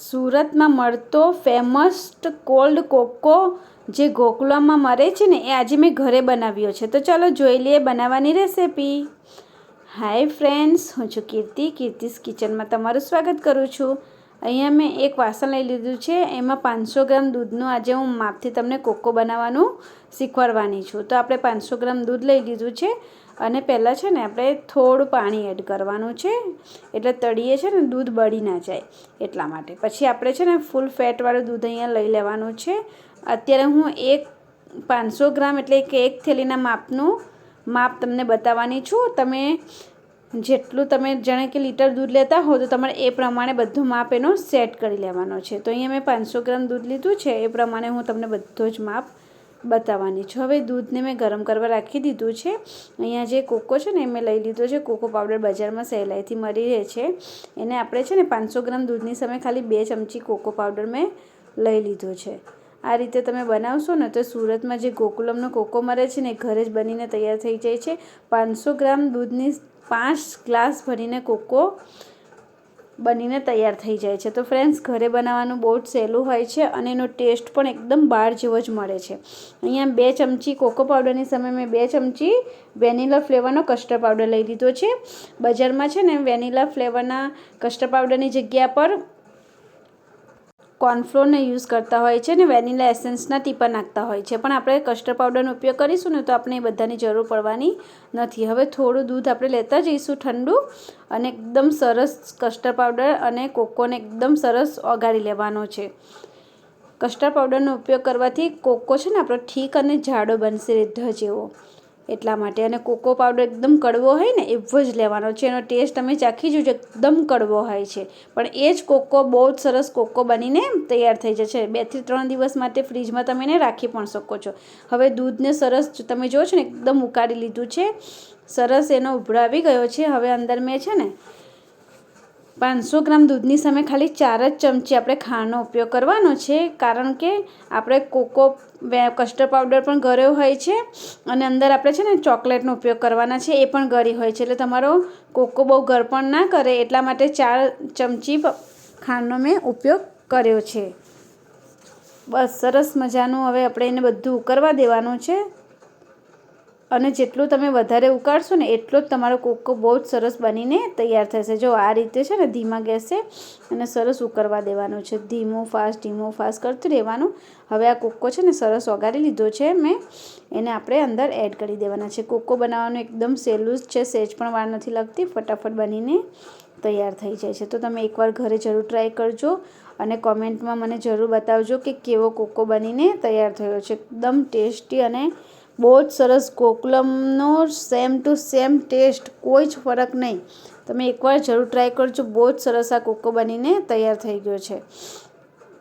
સુરતમાં મળતો famous cold cocoa જે ગોકુલામાં મરે છે ને, એ આજે મેં ઘરે બનાવ્યો છે. તો ચાલો જોઈ લઈએ બનાવવાની રેસિપી હાય ફ્રેન્ડ્સ હું છું કીર્તિ. કીર્તિસ કિચનમાં તમારું સ્વાગત કરું છું. અહીંયા મેં એક વાસણ લઈ લીધું છે. એમાં પાંચસો ગ્રામ દૂધનું આજે હું માપથી તમને કોકો બનાવવાનું શીખવાડવાની છું. તો આપણે પાંચસો ગ્રામ દૂધ લઈ લીધું છે. અને પહેલાં છે ને આપણે થોડું પાણી એડ કરવાનું છે. એટલે તળીએ છે ને દૂધ બળી ના જાય એટલા માટે. પછી આપણે છે ને ફૂલ ફેટવાળું દૂધ અહીંયા લઈ લેવાનું છે. અત્યારે હું એક પાંચસો ગ્રામ એટલે કે એક થેલીના માપનું માપ તમને બતાવવાની છું. તમે જેટલું તમે જાણે કે લીટર દૂધ લેતા હો તો તમારે એ પ્રમાણે બધું માપ એનો સેટ કરી લેવાનો છે. તો અહીંયા મેં પાંચસો ગ્રામ દૂધ લીધું છે. એ પ્રમાણે હું તમને બધો જ માપ બતાવવાની છું. હવે દૂધને મેં ગરમ કરવા રાખી દીધું છે. અહીંયા જે કોકો છે ને એ મેં લઈ લીધો છે. કોકો પાવડર બજારમાં સહેલાઈથી મળી રહે છે. એને આપણે છે ને પાંચસો ગ્રામ દૂધની સામે ખાલી બે ચમચી કોકો પાવડર મેં લઈ લીધો છે. આ રીતે તમે બનાવશો ને તો સુરતમાં જે ગોકુલમનો કોકો મળે છે ને ઘરે જ બનીને તૈયાર થઈ જાય છે. પાંચસો ગ્રામ દૂધની પાંચ ગ્લાસ ભરીને કોકો બનીને તૈયાર થઈ જાય છે. તો ફ્રેન્ડ્સ ઘરે બનાવવાનું બહુ જ સહેલું હોય છે અને એનો ટેસ્ટ પણ એકદમ બહાર જેવો જ મળે છે. અહીંયા બે ચમચી કોકો પાવડરની સમય મેં બે ચમચી વેનીલા ફ્લેવરનો કસ્ટર્ડ પાવડર લઈ લીધો છે. બજારમાં છે ને વેનીલા ફ્લેવરના કસ્ટર્ડ પાવડરની જગ્યા પર કોર્નફ્લોરને યુઝ કરતા હોય છે અને વેનીલા એસેન્સના ટીપા નાખતા હોય છે. પણ આપણે કસ્ટર્ડ પાવડરનો ઉપયોગ કરીશું ને તો આપણે એ બધાની જરૂર પડવાની નથી. હવે થોડું દૂધ આપણે લેતા જઈશું ઠંડુ અને એકદમ સરસ કસ્ટર્ડ પાવડર અને કોકોને એકદમ સરસ ઓગાળી લેવાનો છે. કસ્ટર્ડ પાવડરનો ઉપયોગ કરવાથી કોકો છે ને આપણો ઠીક અને જાડો બનશે ઢ જેવો. એટલા માટે. અને કોકો પાવડર એકદમ કડવો હોય ને, એવો જ લેવાનો છે. એનો ટેસ્ટ તમે ચાખી જોજો, એકદમ કડવો હોય છે. પણ એ જ કોકો, બહુ જ સરસ કોકો બનીને તૈયાર થઈ જશે. બેથી ત્રણ દિવસ માટે ફ્રીજમાં તમે એને રાખી પણ શકો છો. હવે દૂધને સરસ તમે જુઓ છો ને, એકદમ ઉકાળી લીધું છે. સરસ એનો ઉભરાવી ગયો છે. હવે અંદર મેં છે ને પાંચસો ગ્રામ દૂધની સામે ખાલી ચાર જ ચમચી આપણે ખાંડનો ઉપયોગ કરવાનો છે, કારણ કે આપણે કોકો કસ્ટર્ડ પાવડર પણ ગળ્યો હોય છે અને અંદર આપણે છે ને ચોકલેટનો ઉપયોગ કરવાના છે, એ પણ ગળી હોય છે. એટલે તમારો કોકો બહુ પણ ના કરે એટલા માટે ચાર ચમચી ખાંડનો મેં ઉપયોગ કર્યો છે. બસ, સરસ મજાનું હવે આપણે એને બધું ઉકળવા દેવાનું છે. અને જેટલું તમે વધારે ઉકાળશો ને એટલો જ તમારો કોકો બહુ જ સરસ બનીને તૈયાર થશે. જો આ રીતે છે ને ધીમા ગેસે અને સરસ ઉકળવા દેવાનું છે. ધીમો ફાસ્ટ ધીમો ફાસ્ટ કરતું રહેવાનું. હવે આ કોકો છે ને સરસ ઓગાળી લીધો છે. મેં એને આપણે અંદર એડ કરી દેવાના છે. કોકો બનાવવાનું એકદમ સહેલું જ છે. સહેજ પણ વાર નથી લાગતી. ફટાફટ બનીને તૈયાર થઈ જાય છે. તો તમે એકવાર ઘરે જરૂર ટ્રાય કરજો અને કોમેન્ટમાં મને જરૂર બતાવજો કે કેવો કોકો બનીને તૈયાર થયો છે. એકદમ ટેસ્ટી અને બહુ જ સરસ કોકલમનો સેમ ટુ સેમ ટેસ્ટ કોઈ જ ફરક નહીં. તમે એકવાર જરૂર ટ્રાય કરજો, બહુ જ સરસ આ કોકો બનીને તૈયાર થઈ ગયો છે.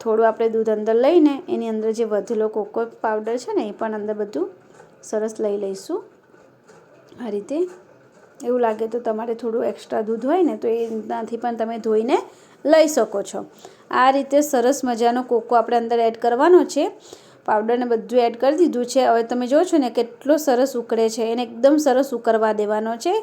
થોડું આપણે દૂધ અંદર લઈને એની અંદર જે વધેલો કોકો પાવડર છે ને, એ પણ અંદર બધું સરસ લઈ લઈશું. આ રીતે. એવું લાગે તો તમારે થોડું એક્સ્ટ્રા દૂધ હોય ને, તો એનાથી પણ તમે ધોઈને લઈ શકો છો. આ રીતે સરસ મજાનો કોકો આપણે અંદર એડ કરવાનો છે. પાવડરને બધું એડ કરી દીધું છે. હવે તમે જો છો ને કેટલો સરસ ઉકળે છે. એને એકદમ સરસ ઉકળવા દેવાનો છે.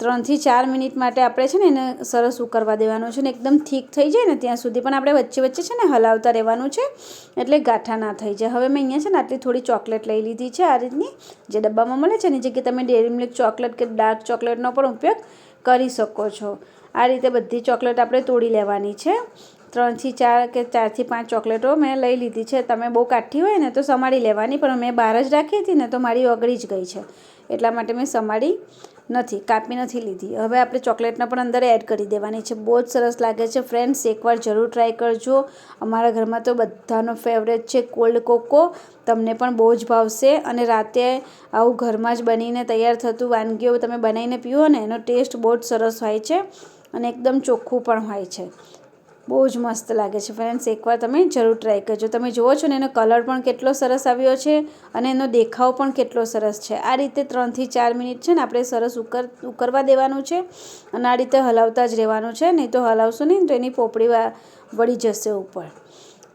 ત્રણથી ચાર મિનિટ માટે આપણે છે ને એને સરસ ઉકળવા દેવાનો છે ને એકદમ થીક થઈ જાય ને ત્યાં સુધી. પણ આપણે વચ્ચે વચ્ચે છે ને હલાવતા રહેવાનું છે એટલે ગાંઠા ના થઈ જાય. હવે મેં અહીંયા છે ને આટલી થોડી ચોકલેટ લઈ લીધી છે આ રીતની. જે ડબ્બામાં મળે છે ને જે કે તમે ડેરી મિલ્ક ચોકલેટ કે ડાર્ક ચોકલેટનો પણ ઉપયોગ કરી શકો છો. આ રીતે બધી ચોકલેટ આપણે તોડી લેવાની છે. ત્રણથી ચાર કે ચારથી પાંચ ચોકલેટો મેં લઈ લીધી છે. તમે બહુ કાઠી હોય ને તો સમાડી લેવાની, પણ મેં બહાર જ રાખી હતી ને તો મારી ઓગળી જ ગઈ છે. એટલા માટે મેં સમાડી નથી, કાપી નથી લીધી. હવે આપણે ચોકલેટને પણ અંદર એડ કરી દેવાની છે. બહુ જ સરસ લાગે છે. ફ્રેન્ડ્સ, એકવાર જરૂર ટ્રાય કરજો. અમારા ઘરમાં તો બધાનો ફેવરેટ છે કોલ્ડ કોકો. તમને પણ બહુ જ ભાવશે. અને રાતે આવું ઘરમાં જ બનીને તૈયાર થતું વાનગીઓ તમે બનાવીને પીવો ને, એનો ટેસ્ટ બહુ જ સરસ હોય છે અને એકદમ ચોખ્ખું પણ હોય છે. બહુ જ મસ્ત લાગે છે. ફ્રેન્ડ્સ, એકવાર તમે જરૂર ટ્રાય કરજો. તમે જુઓ છો ને, એનો કલર પણ કેટલો સરસ આવ્યો છે અને એનો દેખાવ પણ કેટલો સરસ છે. આ રીતે ત્રણથી ચાર મિનિટ છે ને, આપણે સરસ ઉકર, ઉકરવા દેવાનું છે અને આ રીતે હલાવતા જ રહેવાનું છે. નહીં તો હલાવશો નહીં તો એની પોપડી વળી જશે ઉપર.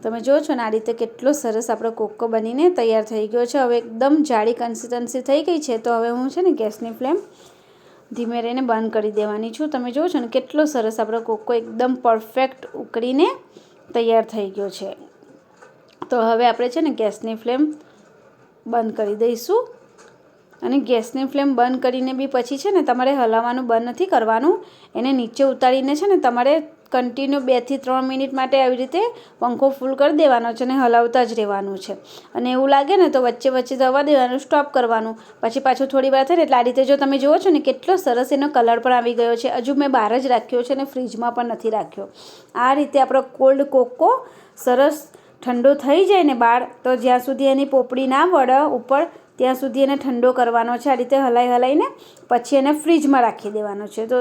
તમે જુઓ છો ને, આ રીતે કેટલો સરસ આપણો કોકો બનીને તૈયાર થઈ ગયો છે. હવે એકદમ જાડી કન્સિસ્ટન્સી થઈ ગઈ છે. તો હવે હું છે ને ગેસની ફ્લેમ ધીમે રહીને બંધ કરી દેવાની છું. તમે જુઓ છો ને કેટલો સરસ આપણો કોકો એકદમ પરફેક્ટ ઉકળીને તૈયાર થઈ ગયો છે. તો હવે આપણે છે ને ગેસની ફ્લેમ બંધ કરી દઈશું. અને ગેસની ફ્લેમ બંધ કરીને બી પછી છે ને તમારે હલાવવાનું, બંધ નથી કરવાનું. એને નીચે ઉતારીને છે ને તમારે કન્ટિન્યુ બેથી ત્રણ મિનિટ માટે આવી રીતે પંખો ફૂલ કરી દેવાનો છે અને હલાવતા જ રહેવાનું છે. અને એવું લાગે ને તો વચ્ચે વચ્ચે દવા દેવાનું સ્ટોપ કરવાનું. પછી પાછું થોડી વાર થાય ને એટલે આ રીતે જો તમે જુઓ છો ને કેટલો સરસ એનો કલર પણ આવી ગયો છે. હજુ મેં બહાર જ રાખ્યો છે અને ફ્રીજમાં પણ નથી રાખ્યો. આ રીતે આપણો કોલ્ડ કોકો સરસ ઠંડો થઈ જાય ને બાળ તો જ્યાં સુધી એની પોપડી ના વળે ઉપર, ત્યાં સુધી એને ઠંડો કરવાનો છે. આ રીતે હલાઈ હલાઈને પછી એને ફ્રીજમાં રાખી દેવાનો છે. તો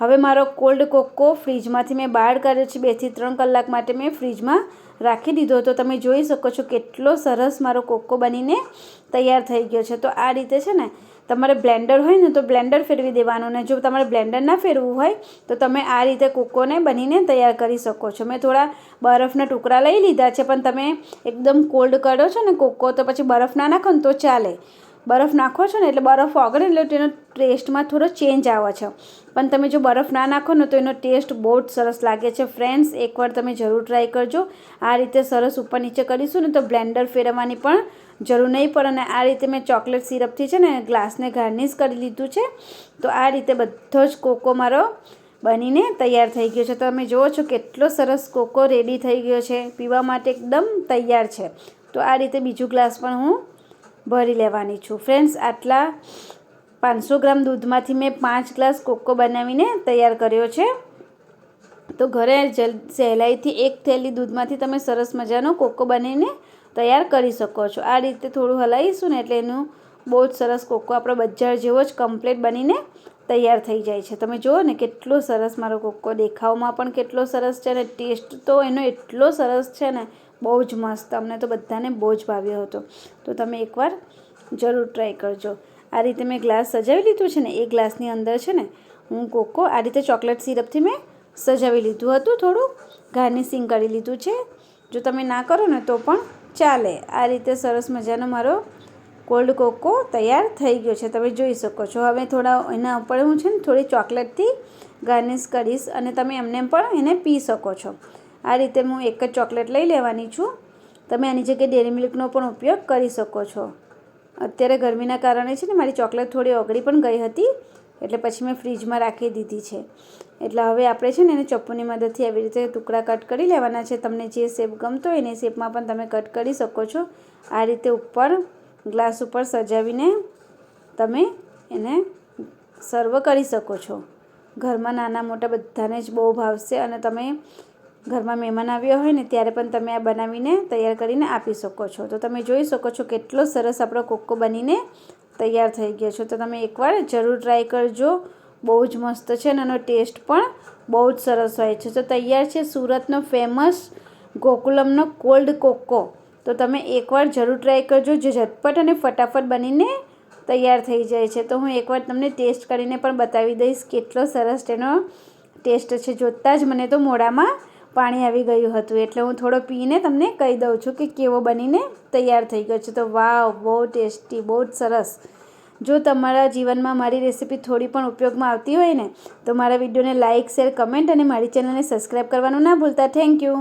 હવે મારો કોલ્ડ કોકો ફ્રીજમાંથી મેં બહાર કાઢ્યો છે. બેથી ત્રણ કલાક માટે મેં ફ્રીજમાં રાખી દીધો તો તમે જોઈ શકો છો કેટલો સરસ મારો કોકો બનીને તૈયાર થઈ ગયો છે. તો આ રીતે છે ને, તમારે બ્લેન્ડર હોય ને તો બ્લેન્ડર ફેરવી દેવાનું ને જો તમારે બ્લેન્ડર ના ફેરવું હોય તો તમે આ રીતે કોકોને બનીને તૈયાર કરી શકો છો. મેં થોડા બરફના ટુકડા લઈ લીધા છે, પણ તમે એકદમ કોલ્ડ કરો છો ને કોકો, તો પછી બરફ ના નાખો ને તો ચાલે. બરફ નાખો છો ને એટલે બરફ ઓગળે એટલે તેનો ટેસ્ટમાં થોડો ચેન્જ આવે છે. પણ તમે જો બરફ ના નાખો ને તો એનો ટેસ્ટ બહુ જ સરસ લાગે છે. ફ્રેન્ડ્સ એકવાર તમે જરૂર ટ્રાય કરજો. આ રીતે સરસ ઉપર નીચે કરીશું ને તો બ્લેન્ડર ફેરવવાની પણ જરૂર નહીં પડે અને આ રીતે મેં ચોકલેટ સિરપથી છે ને ગ્લાસને ગાર્નિશ કરી લીધું છે. તો આ રીતે બધો જ કોકો મારો બનીને તૈયાર થઈ ગયો છે. તમે જુઓ છો કેટલો સરસ કોકો રેડી થઈ ગયો છે. પીવા માટે એકદમ તૈયાર છે. તો આ રીતે બીજું ગ્લાસ પણ હું ભરી લેવાની છું. ફ્રેન્ડ્સ આટલા પાંચસો ગ્રામ દૂધમાંથી મેં પાંચ ગ્લાસ કોકો બનાવીને તૈયાર કર્યો છે. તો ઘરે જલ, સહેલાઈથી એક થેલી દૂધમાંથી તમે સરસ મજાનો કોકો બનાવીને તૈયાર કરી શકો છો. આ રીતે થોડું હલાવીશું ને એટલે એનું બહુ જ સરસ કોકો આપણો બજાર જેવો જ કમ્પ્લીટ બનીને તૈયાર થઈ જાય છે. તમે જુઓ ને કેટલો સરસ મારો કોકો, દેખાવમાં પણ કેટલો સરસ છે ને ટેસ્ટ તો એનો એટલો સરસ છે ને બહુ જ મસ્ત. અમને તો બધાને બહુ જ ભાવ્યો હતો. તો તમે એકવાર જરૂર ટ્રાય કરજો. આ રીતે મેં ગ્લાસ સજાવી લીધું છે ને, એ ગ્લાસની અંદર છે ને, હું કોકો આ રીતે ચોકલેટ સિરપથી મેં સજાવી લીધું હતું. થોડું ગાર્નિશિંગ કરી લીધું છે. જો તમે ના કરો ને, તો પણ ચાલે. આ રીતે સરસ મજાનો મારો કોલ્ડ કોકો તૈયાર થઈ ગયો છે. તમે જોઈ શકો છો. હવે થોડા એના ઉપર હું છે ને, થોડી ચોકલેટથી ગાર્નિશ કરીશ અને તમે એમને પણ એને પી શકો છો. આ રીતે હું એક જ ચોકલેટ લઈ લેવાની છું. તમે આની જગ્યાએ ડેરી મિલ્કનો પણ ઉપયોગ કરી શકો છો. અત્યારે ગરમીના કારણે છે ને મારી ચોકલેટ થોડી ઓગળી પણ ગઈ હતી, એટલે પછી મેં ફ્રીજમાં રાખી દીધી છે. એટલે હવે આપણે છે ને એને ચપ્પુની મદદથી આવી રીતે ટુકડા કટ કરી લેવાના છે. તમને જે શેપ ગમતો હોય એને શેપમાં પણ તમે કટ કરી શકો છો. આ રીતે ઉપર ગ્લાસ ઉપર સજાવીને તમે એને સર્વ કરી શકો છો. ઘરમાં નાના મોટા બધાને જ બહુ ભાવશે અને તમે ઘરમાં મહેમાન આવ્યા હોય ને ત્યારે પણ તમે આ બનાવીને તૈયાર કરીને આપી શકો છો. તો તમે જોઈ શકો છો કેટલો સરસ આપણો કોકો બનીને તૈયાર થઈ ગયો છે. તો તમે એકવાર જરૂર ટ્રાય કરજો. બહુ જ મસ્ત છે અને એનો ટેસ્ટ પણ બહુ જ સરસ હોય છે. તો તૈયાર છે સુરતનો ફેમસ ગોકુલમનો કોલ્ડ કોકો તો તમે એકવાર જરૂર ટ્રાય કરજો. જે ઝટપટ અને ફટાફટ બનીને તૈયાર થઈ જાય છે. તો હું એકવાર તમને ટેસ્ટ કરીને પણ બતાવી દઈશ કેટલો સરસ તેનો ટેસ્ટ છે. જોતાં જ મને તો મોઢામાં પાણી આવી ગયું હતું એટલે હું થોડો પીને તમને કહી દઉં છું કે કેવો બનીને તૈયાર થઈ ગયો છે. તો વાવ, બહુ ટેસ્ટી, બહુ જ સરસ. જો તમારા જીવનમાં મારી રેસીપી થોડી પણ ઉપયોગમાં આવતી હોય ને, તો મારા વિડીયોને લાઇક શેર, કમેન્ટ અને મારી ચેનલને સબસ્ક્રાઈબ કરવાનું ના ભૂલતા. Thank you.